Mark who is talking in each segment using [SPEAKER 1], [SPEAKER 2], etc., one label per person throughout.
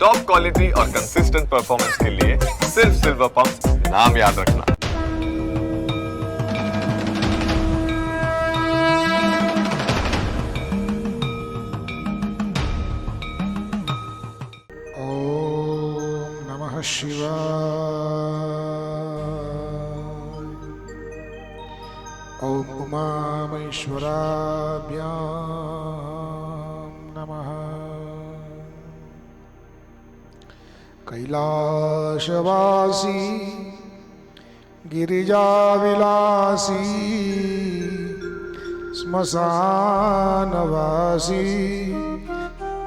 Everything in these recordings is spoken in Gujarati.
[SPEAKER 1] टॉप क्वालिटी और कंसिस्टेंट परफॉर्मेंस के लिए सिर्फ़ सिल्वर पंप नाम याद रखना।
[SPEAKER 2] शिवाय। ॐ उमामेश्वराभ्यां કૈલાશવાસી ગિરિજાવિલાસી સ્મશાનવાસી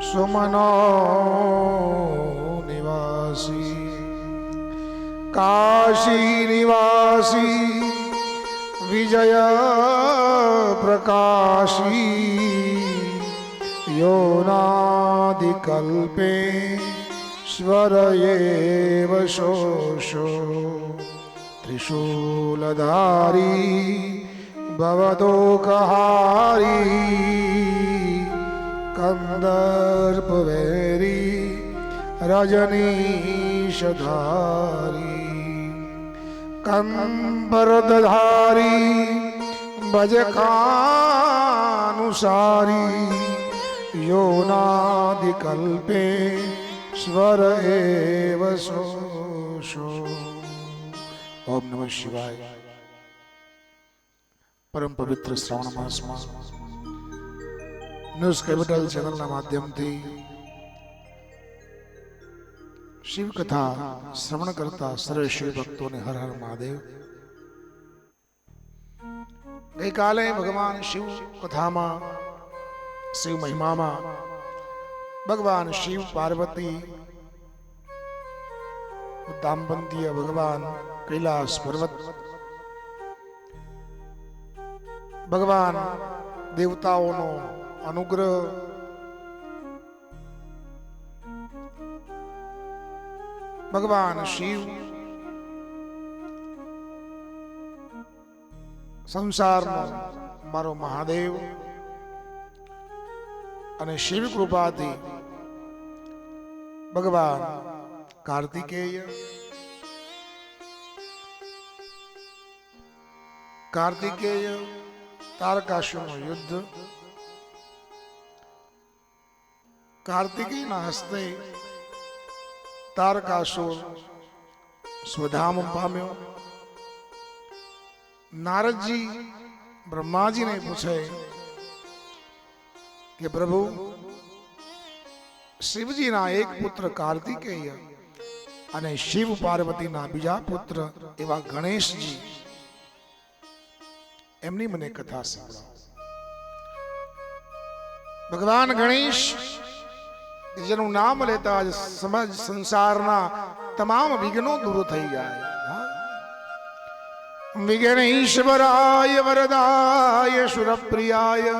[SPEAKER 2] સુમનો નિવાસી કાશી નિવાસી વિજય પ્રકાશી યોનાદિકલ્પે સ્વર એવ શોષો ત્રિશૂલધારી ભવદોકહારી કંદર્પવેરી રજનીશધારી કંબરદધારી ભજકાનુસારી યોનાદિકલ્પે स्वर एव सोषो ઓમ નમઃ શિવાય પરમ પવિત્ર શ્રાવણ માસમાં ન્યૂઝ કેપિટલ ચેનલના માધ્યમથી શિવ કથા શ્રવણ કરતા સર્વ શિવ ભક્તોને હર હર મહાદેવ ગઈકાલે ભગવાન શિવ કથામાં શિવ મહિમામાં ભગવાન શિવ પાર્વતી દાંપત્ય ભગવાન કૈલાસ પર્વત, ભગવાન દેવતાઓનો અનુગ્રહ, ભગવાન શિવ સંસારનો મારો મહાદેવ અને શિવ કૃપાથી ભગવાન કાર્તિકેય કાર્તિકેય તારકાશુનું યુદ્ધ કાર્તિકેયના હસ્તે તારકાસુર સ્વધામ પામ્યો નારદજી બ્રહ્માજીને પૂછે કે પ્રભુ શિવજીના એક પુત્ર કાર્તિકેય અને શિવ પાર્વતીના બીજા પુત્ર એવા ગણેશજી. એમની મને કથા સંભળાવો ભગવાન ગણેશ જેનું નામ લેતા જ સમજ સંસારના તમામ વિઘ્નો દૂર થઈ જાય? વિઘ્નેશ્વરાય વરદાય સુરપ્રિયાય.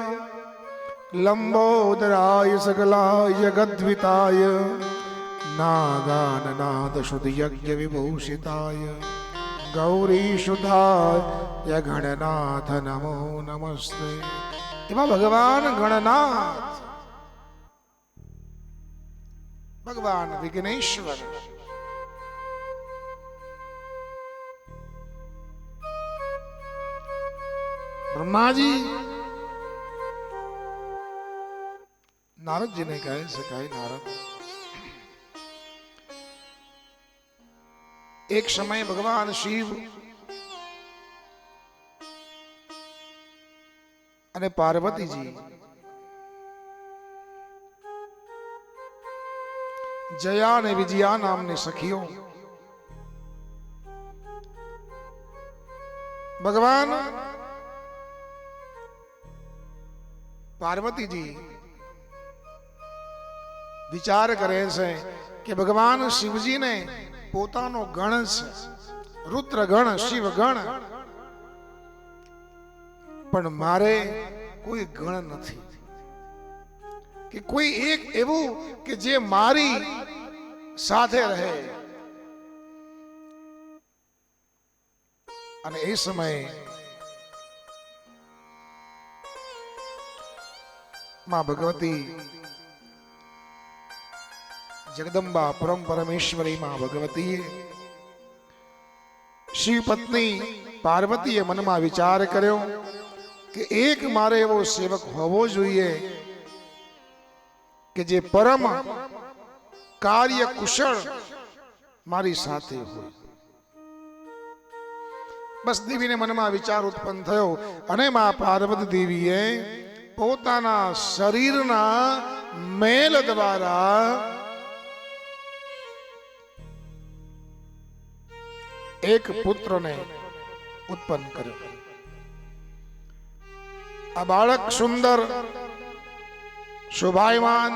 [SPEAKER 2] લંબોદરાય સકલાય ગદ્વિતાય નાગાનનાદ શુદ્ધ યજ્ઞ વિભૂષિતાય ગૌરી શુદ્ધાય ગણનાથ નમો નમસ્તે એમાં ભગવાન ગણનાથ ભગવાન વિઘ્નેશ્વર બ્રહ્માજી નારદજીને કહે શકાય, નારદ. એક સમય ભગવાન શિવ અને પાર્વતીજી જયા અને વિજયા નામની સખીઓ ભગવાન પાર્વતીજી વિચાર કરે છે કે ભગવાન શિવજીને પોતાનો ગણ છે રુદ્ર ગણ શિવ ગણ પણ મારે કોઈ ગણ નથી. કે કોઈ એક એવું કે જે મારી સાથે રહે. અને એ સમયે માં ભગવતી જગદંબા પરમ પરમેશ્વરી માં ભગવતીએ શિવ પત્ની પાર્વતીએ મનમાં વિચાર કર્યો કે એક મારે એવો સેવક હોવો જોઈએ કે જે પરમ કાર્ય કુશળ મારી સાથે હોય બસ દેવીને મનમાં વિચાર ઉત્પન્ન થયો અને માં પાર્વતી દેવીએ પોતાના શરીરના મેલ દ્વારા એક પુત્રને ઉત્પન્ન કર્યો. આ બાળક સુંદર, શોભાયમાન,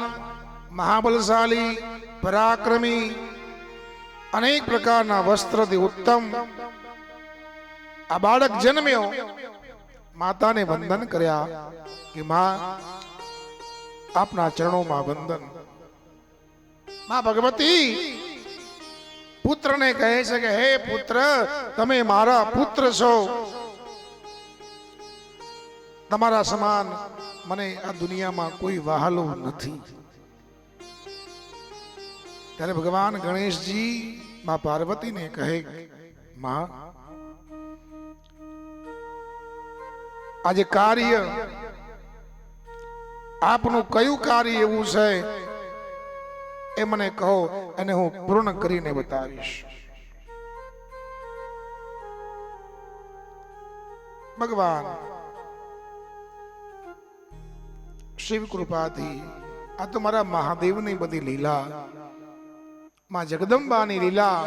[SPEAKER 2] મહાબલશાલી, પરાક્રમી, અનેક પ્રકારના વસ્ત્રથી ઉત્તમ આ બાળક જન્મ્યો. માતાને વંદન કર્યા કે, માં, આપના ચરણોમાં વંદન. માં ભગવતી પુત્રને કહે છે કે, હે પુત્ર, તમે મારા પુત્ર છો. તમારા સમાન મને આ દુનિયામાં કોઈ વહાલો નથી. ત્યારે ભગવાન ગણેશજી માં પાર્વતીને કહે, માં, આજે કાર્ય આપનું કયું કાર્ય એવું છે? એ મને કહો અને હું પૂર્ણ કરીને બતાવીશ. ભગવાન શિવ કૃપાથી આ તો મારા મહાદેવની બધી લીલા, માં જગદંબાની લીલા.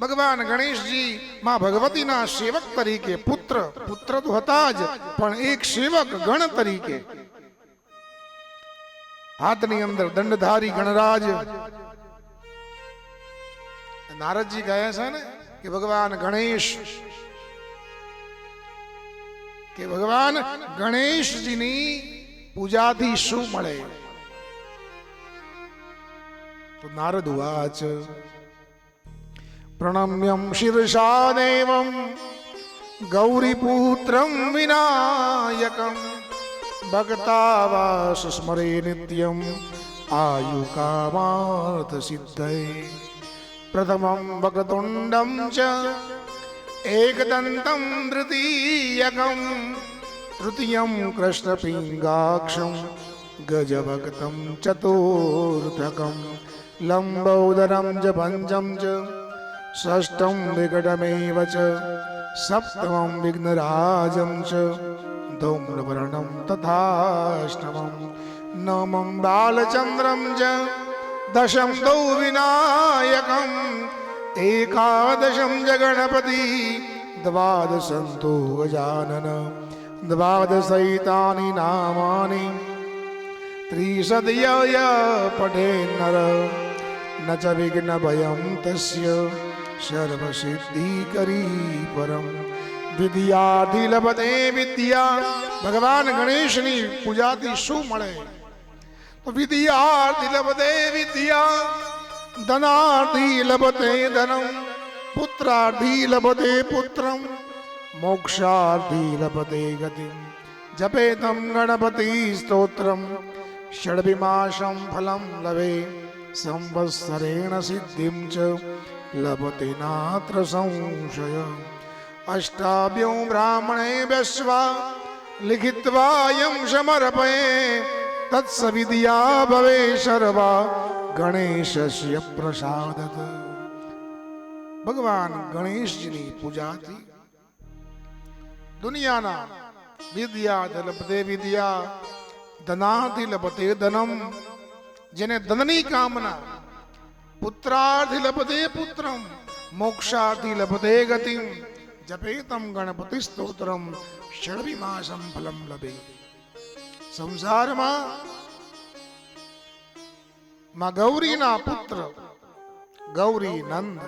[SPEAKER 2] ભગવાન ગણેશજી, માં ભગવતીના સેવક તરીકે પુત્ર પુત્ર તો હતા જ, પણ એક સેવક ગણ તરીકે હાથની અંદર દંડધારી ગણરાજ. નારદજી કહે છે ને કે ભગવાન ગણેશ. કે ભગવાન ગણેશજીની પૂજાથી શું મળે? તો નારદ વાચ, પ્રણમ્યમ શિરસા દેવમ ગૌરીપુત્રમ વિનાયકમ. ભક્તાવાસ સ્મરે નિત્યમ આયુ કામાર્થ સિદ્ધય પ્રથમમ ભક્તુંડમ ચ એકદંતમ તૃતીયકમ તૃતીયમ કૃષ્ણપિંગાક્ષમ ગજભક્તમ ચતુર્થકમ લંબોદરમ च પંચમ ચ ષષ્ઠમ વિકટમેવ ચ સપ્તમમ વિઘ્નરાજમ ચ ધૌમ્રવર્ણમ તથાષ્ટમમ નમમ બાલચંદ્રમ ચ દશમ દૌ વિનાયકમ એકાદશમ જ ગણપતિ દ્વાદશમ તો ગજાનન દ્વાદશૈતાની નામાની ત્રિસદય પઠે નર ન ચ વિઘ્ન ભયમ તસ્ય સર્વસિદ્ધિ કરી પરમ વિદ્યાથી લભતે વિદ્યા. ભગવાન ગણેશની પૂજાથી શું મળે? તો વિદ્યાર્થી લભતે વિદ્યા ધનાર્થી લભતે ધનમ પુત્રાર્થી લભતે પુત્રમ મોક્ષાર્થી લભતે ગતિ જપે તમ ગણપતિ સ્તોત્રમ ષડવિમાસમ ફલમ લવે, સંવત્સરેણ સિદ્ધિમ ચ, લભતે નાત્ર સંશય. અષ્ટાભ્યો वैश्वा, लिखित्वा લિખિત્વાયમ समर्पये। तत्सविद्या भवे सर्वा ગણેશસ્ય પ્રસાદત ભગવાન ગણેશજીની પૂજાથી દુનિયાના વિદ્યા લભતે વિદ્યા ધનાથી લપતે ધનમ જેને ધનની કામના પુત્રાર્થી લપતે પુત્રમ મોક્ષાર્થી લપતે ગતિમ જપેતમ ગણપતિ સ્તોત્રમ ષડવિમાસમ ફલમ લભે સંસારમાં માં ગૌરીના પુત્ર ગૌરી નંદ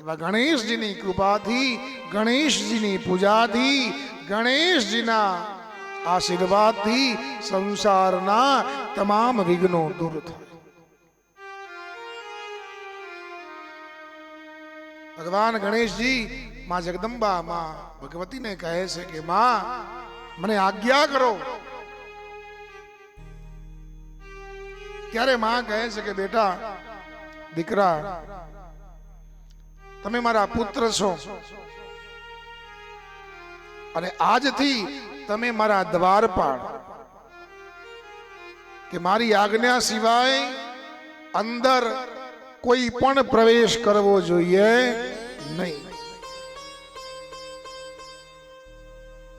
[SPEAKER 2] એવા ગણેશજીની કૃપાથી ગણેશજીની પૂજાથી ગણેશજીના આશીર્વાદથી સંસારના તમામ વિઘ્નો દૂર થાય ભગવાન ગણેશજી, માં જગદંબા, માં ભગવતીને કહે છે કે, માં, મને આજ્ઞા કરો. ત્યારે માં કહે છે કે, બેટા, દીકરા, તમે મારા પુત્ર છો. અને આજથી તમે મારા દ્વારપાળ કે મારી આજ્ઞા સિવાય અંદર કોઈ પણ પ્રવેશ કરવો જોઈએ. નહીં.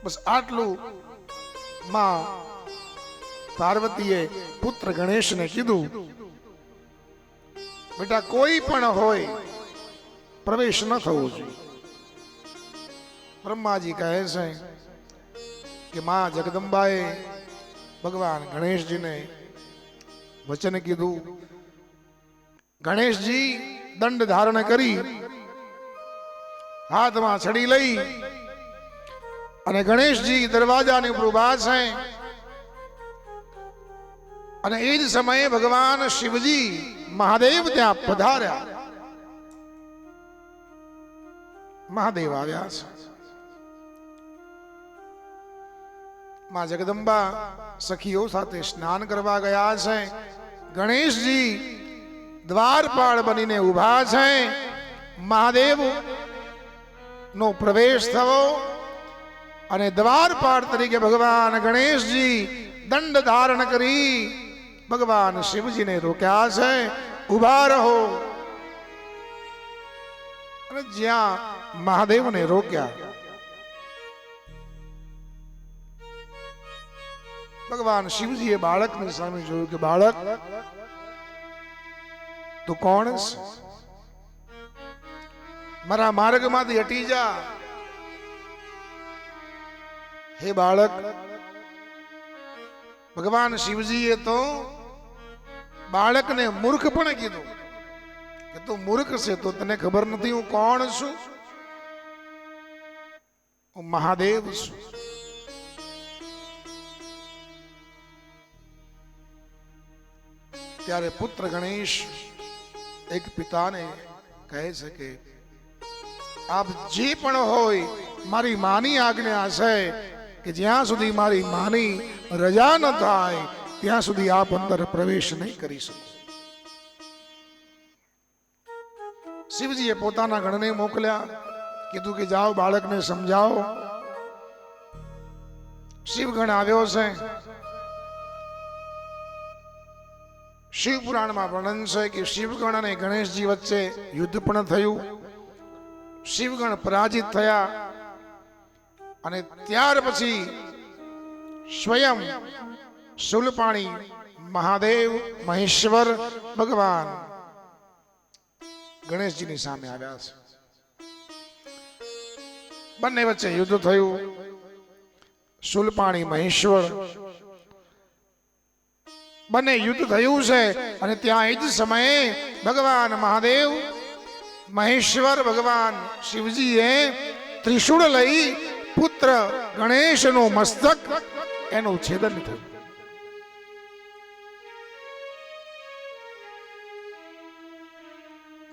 [SPEAKER 2] બસ આટલું માં પાર્વતીએ પુત્ર ગણેશને કીધું. બેટા, કોઈ પણ હોય, પ્રવેશ ન થવો જોઈએ. બ્રહ્માજી કહે છે કે માં જગદંબાએ ભગવાન ગણેશજીને વચન કીધું. ગણેશજી દંડ ધારણ કરી હાથમાં છડી લઈ. અને ગણેશજી દરવાજાની ઉપર ઊભા છે. અને એ જ સમયે ભગવાન શિવજી મહાદેવ ત્યાં પધાર્યા. મહાદેવ આવ્યા છે. માં જગદંબા સખીઓ સાથે સ્નાન કરવા ગયા છે. ગણેશજી દ્વારપાળ બનીને ઊભા છે. મહાદેવ નો પ્રવેશ થયો અને દ્વારપાળ તરીકે ભગવાન ગણેશજી દંડ ધારણ કરી ભગવાન શિવજીને રોક્યા છે. ઊભા રહો. અને જ્યાં મહાદેવને રોક્યા, ભગવાન શિવજીએ બાળકની સામે જોયું કે, બાળક, તું કોણ છે? મારા માર્ગમાંથી હટી જા. હે બાળક, ભગવાન શિવજીએ તો બાળકને મૂર્ખ પણ કીધું કે તું મૂર્ખ છે, તો તને ખબર નથી હું કોણ છું? હું મહાદેવ છું. ત્યારે પુત્ર ગણેશ એક પિતાને કહે છે કે આપ જે પણ હોય, મારી માની આજ્ઞા છે કે જ્યાં સુધી મારી માની રજા ન થાય, ત્યાં સુધી આપ અંદર પ્રવેશ નહીં કરી શકો. શિવજીએ પોતાના ગણને મોકલ્યા, કીધું કે જાઓ બાળકને સમજાવો. શિવગણ આવ્યો છે. શિવ પુરાણમાં વર્ણન છે કે શિવગણ અને ગણેશજી વચ્ચે યુદ્ધ પણ થયું. શિવગણ પરાજિત થયા અને ત્યાર પછી સ્વયં શુલપાણી મહાદેવ મહેશ્વર ભગવાન ગણેશજીની સામે આવ્યા છે. બંને વચ્ચે યુદ્ધ થયું. શુલપાણી મહેશ્વર. બંને યુદ્ધ થયું છે અને ત્યાં એ જ સમયે ભગવાન મહાદેવ મહેશ્વર ભગવાન શિવજીએ ત્રિશુળ લઈ પુત્ર ગણેશનું મસ્તક એનું છેદન થયું.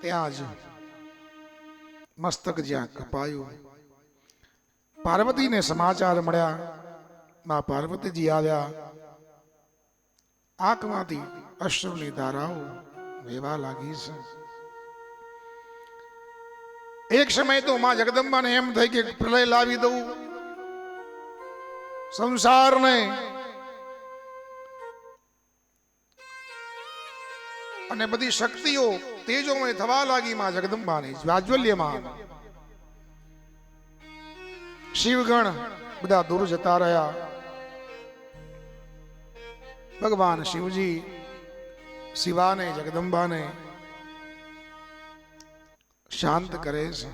[SPEAKER 2] ત્યાં જ મસ્તક જ્યાં કપાયું, પાર્વતીને સમાચાર મળ્યા, માં પાર્વતીજી આવ્યા. આંખમાંથી અશ્રુની ધારાઓ વેવા લાગી છે. એક સમય તો માં જગદંબાને એમ થઈ કે પ્રલય લાવી દઉં. સંસારને અને બધી શક્તિઓ તેજોમય થવા લાગી માં જગદંબાની. જ્વાજ્વલ્યમાં શિવગણ બધા દૂર જતા રહ્યા. ભગવાન શિવજી, શિવાને, જગદંબાને શાંત કરે છે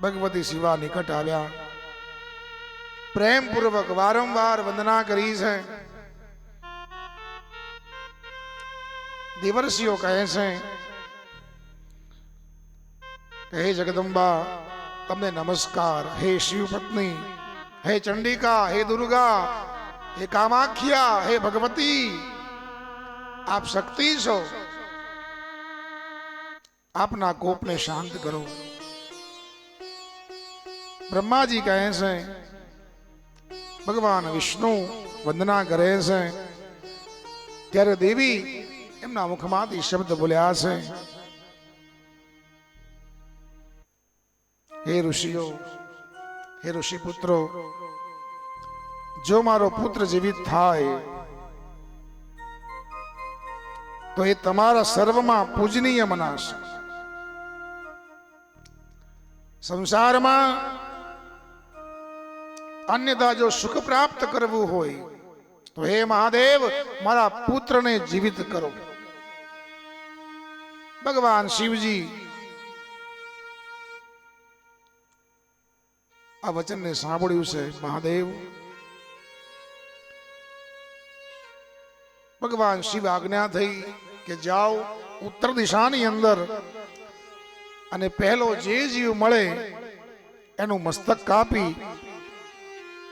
[SPEAKER 2] ભગવતી શિવા નિકટ આવ્યા પ્રેમપૂર્વક વારંવાર વંદના કરી છે દેવર્ષિઓ કહે છે કે હે જગદંબા તમને નમસ્કાર હે શિવ પત્ની હે ચંડિકા હે દુર્ગા હે કામાખ્યા હે ભગવતી આપ શક્તિ છો આપના કોપને શાંત કરો. બ્રહ્માજી કહે છે, ભગવાન વિષ્ણુ વંદના કરે છે. ત્યારે દેવી એમના મુખમાંથી શબ્દ બોલ્યા છે. હે ઋષિઓ, હે ઋષિ પુત્રો જો મારો પુત્ર જીવિત થાય, તો એ તમારા સર્વમાં પૂજનીય મનાશે. સંસારમાં અન્યથા જો સુખ પ્રાપ્ત કરવું હોય, તો હે મહાદેવ, મારા પુત્રને જીવિત કરો. ભગવાન શિવજી આ વચનને સાંભળ્યું છે, મહાદેવ. ભગવાન શિવ આજ્ઞા થઈ કે જાઓ ઉત્તર દિશાની અંદર અને પહેલો જે જીવ મળે, એનું મસ્તક કાપી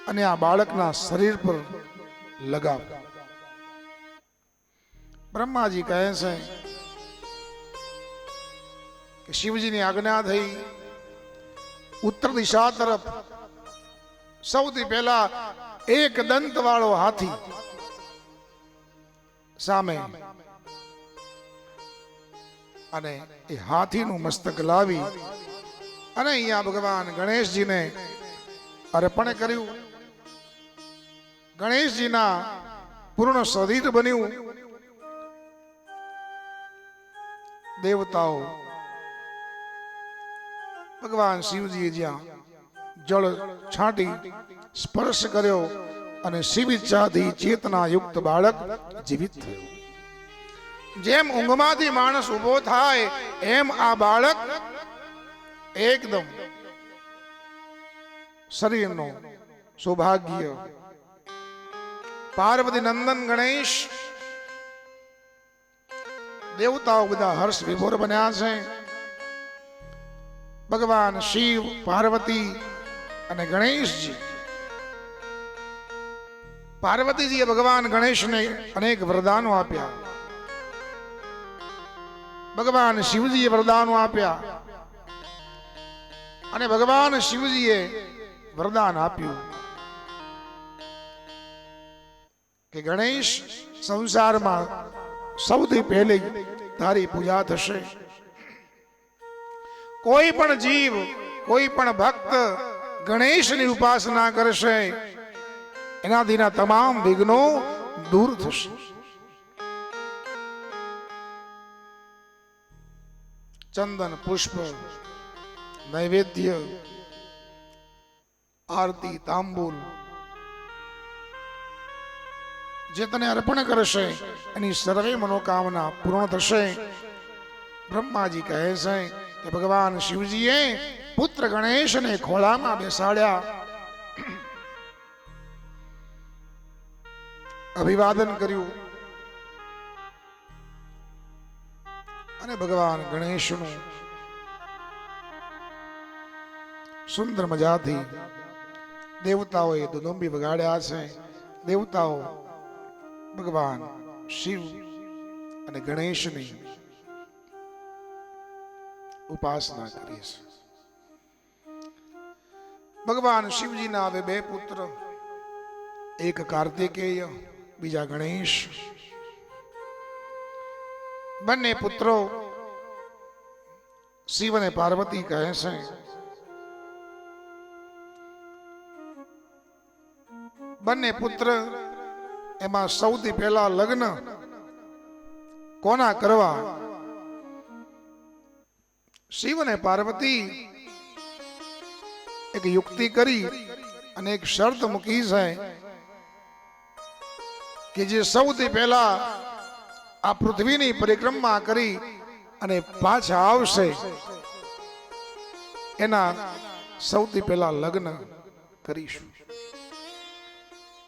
[SPEAKER 2] અને આ બાળકના શરીર પર લગાવ. બ્રહ્માજી કહે છે કે શિવજીની આજ્ઞા થઈ, ઉત્તર દિશા તરફ સૌથી પહેલા એક દંત વાળો હાથી સામે અને એ હાથીનું મસ્તક લાવી અને અહીંયા ભગવાન ગણેશજીને અર્પણ કર્યું. ગણેશજીના પૂર્ણ શરીર બન્યું. દેવતાઓ, ભગવાન શિવજીએ જ્યાં જળ છાંટી, સ્પર્શ કર્યો અને શિવ ઈચ્છાથી ચેતના યુક્ત બાળક જીવિત થયું. જેમ ઊંઘમાંથી માણસ ઊભો થાય, એમ આ બાળક એકદમ શરીરનો સૌભાગ્ય. પાર્વતી નંદન ગણેશ, દેવતાઓ બધા હર્ષ વિભોર બન્યા છે. ભગવાન શિવ, પાર્વતી અને ગણેશજી. પાર્વતીજીએ ભગવાન ગણેશને અનેક વરદાનો આપ્યા. ભગવાન શિવજીએ વરદાનો આપ્યા. અને ભગવાન શિવજીએ વરદાન આપ્યું. કે ગણેશ સંસારમાં સૌથી પહેલી તારી પૂજા થશે. કોઈ પણ જીવ, કોઈ પણ ભક્ત ગણેશની ઉપાસના કરશે, એનાથીના તમામ વિઘ્નો દૂર થશે. ચંદન, પુષ્પ, નૈવેદ્ય, આરતી, તાંબુલ, જે તને અર્પણ કરશે, એની સર્વે મનોકામના પૂર્ણ થશે. બ્રહ્માજી કહે છે કે ભગવાન શિવજીએ પુત્ર ગણેશને ખોળામાં બેસાડ્યા. અભિવાદન કર્યું. અને ભગવાન ગણેશનું સુંદર મજાથી દેવતાઓએ દુદુંબી વગાડ્યા છે. દેવતાઓ ભગવાન શિવ અને ગણેશની ઉપાસના કરી છે. ભગવાન શિવજીના હવે બે પુત્ર, એક કાર્તિકેય, બીજા ગણેશ બંને પુત્રો શિવ અને પાર્વતી કહે છે. બંને પુત્ર એમાં સૌથી પહેલા લગ્ન કોના કરવા? શિવ અને પાર્વતી એક યુક્તિ કરી અને એક શરત મૂકી છે કે જે સૌથી પહેલા આ પૃથ્વીની પરિક્રમા કરી અને પાછા આવશે. એના સૌથી પહેલા લગ્ન કરીશું.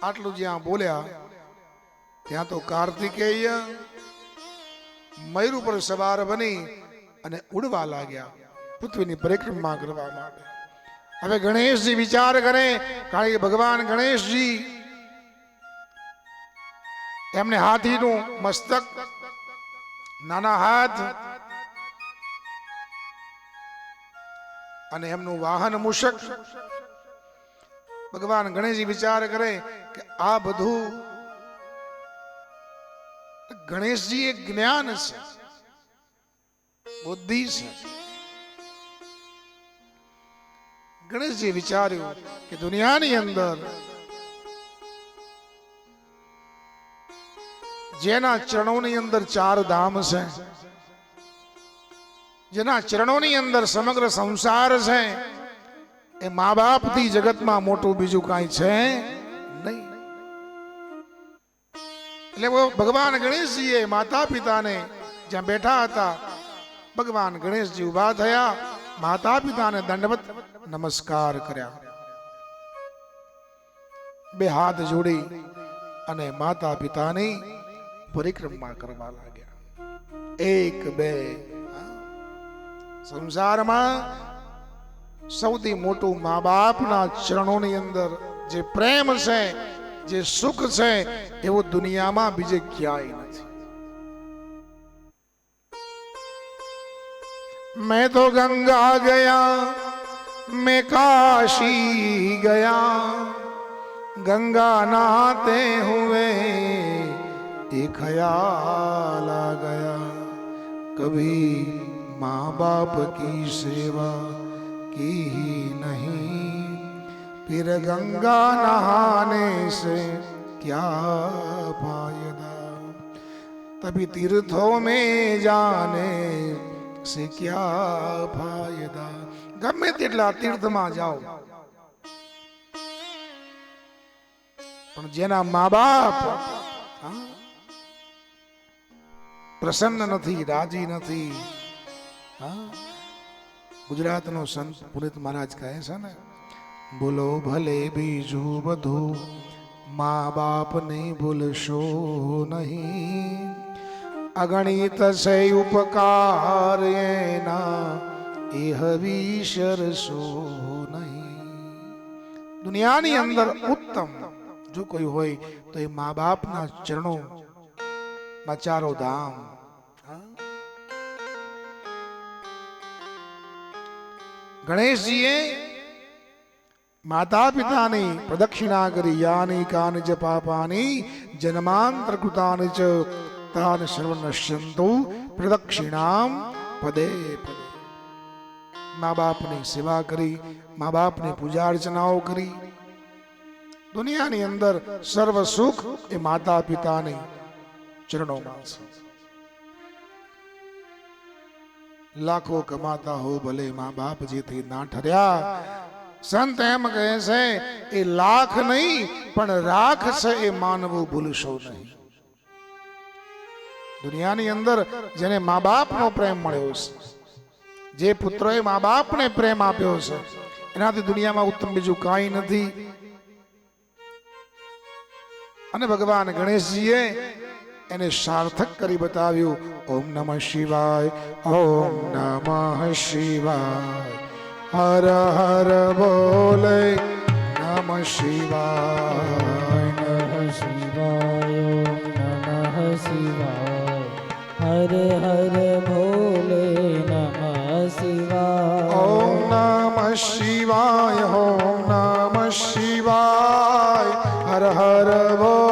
[SPEAKER 2] આટલું જ્યાં બોલ્યા, ત્યાં તો કાર્તિકેય મયુર ઉપર સવાર બની અને ઉડવા લાગ્યા પૃથ્વીની પરિક્રમા કરવા માટે. હવે ગણેશજી વિચાર કરે, કારણ કે ભગવાન ગણેશજી એમને હાથીનું મસ્તક, નાના હાથ અને એમનું વાહન મૂષક. ભગવાન ગણેશજી વિચાર કરે કે આ બધું ગણેશજી એ જ્ઞાન છે, બુદ્ધિ છે. ગણેશજી વિચાર્યું કે દુનિયાની અંદર જેના ચરણોની અંદર ચાર ધામ છે. જેના ચરણોની અંદર સમગ્ર સંસાર છે. એ મા બાપથી જગતમાં મોટું બીજું કાંઈ છે નહીં. એટલે ભગવાન ગણેશજીએ માતા પિતાને જ્યાં બેઠા હતા, ભગવાન ગણેશજી ઊભા થયા માતા પિતાને દંડવત નમસ્કાર કર્યા. બે હાથ જોડી અને માતા પિતાની પરિક્રમા કરવા લાગ્યા એક બે હા. સંસારમાં સૌથી મોટું મા બાપના ચરણોની અંદર જે પ્રેમ છે જે સુખ છે એવું દુનિયામાં બીજે ક્યાંય નથી मैं तो गंगा गया मैं काशी गया गंगा नहाते हुए एक ख्याल आ गया कभी माँ बाप की सेवा की ही नहीं फिर गंगा नहाने से क्या फायदा तभी तीर्थों में जाने से क्या फायदा ગમે તેટલા તીર્થમાં જાઓ પણ જેના મા બાપ પ્રસન્ન નથી, રાજી નથી. હા? ગુજરાતનો સંત પુનિત મહારાજ કહે છે ને, બોલો ભલે બીજું બધું મા બાપને ભૂલશો નહીં. અગણિત છે ઉપકાર એના એ હવીશરશો નહીં. દુનિયાની અંદર ઉત્તમ જો કોઈ હોય તો એ મા બાપના ચરણો માં ધામ ગણેશજીએ માતા પિતાની પ્રદક્ષિણા કરી, યાની કાન જ પાપાની જન્માંતર કૃતાન ચ તાન સર્વનશ્યંતુ પ્રદક્ષિણામ પદે પદે. મા બાપની સેવા કરી, મા બાપની પૂજા અર્ચનાઓ કરી. દુનિયાની અંદર સર્વ સુખ એ માતા પિતાની ચરણોમાં છે. લાખો કમાતા હો ભલે મા બાપ જેથી ના ઠર્યા. સંત એમ કહે છે, એ લાખ નહીં, પણ રાખ છે એ માનવું ભૂલશો નહીં. દુનિયાની અંદર જેને મા બાપનો પ્રેમ મળ્યો છે, જે પુત્રોએ મા બાપને પ્રેમ આપ્યો છે, એનાથી દુનિયામાં ઉત્તમ બીજું કાંઈ નથી. અને ભગવાન ગણેશજીએ એને સાર્થક કરી બતાવ્યું. ઓમ નમઃ શિવાય ઓમ નમઃ શિવાય. હર હર બોલે નમઃ શિવાય.
[SPEAKER 3] નમઃ શિવાય નમઃ શિવાય. હર હર ભોલે નમઃ શિવાય.
[SPEAKER 2] ઓમ નમઃ શિવાય ઓમ નમઃ શિવાય. હર હર બોલે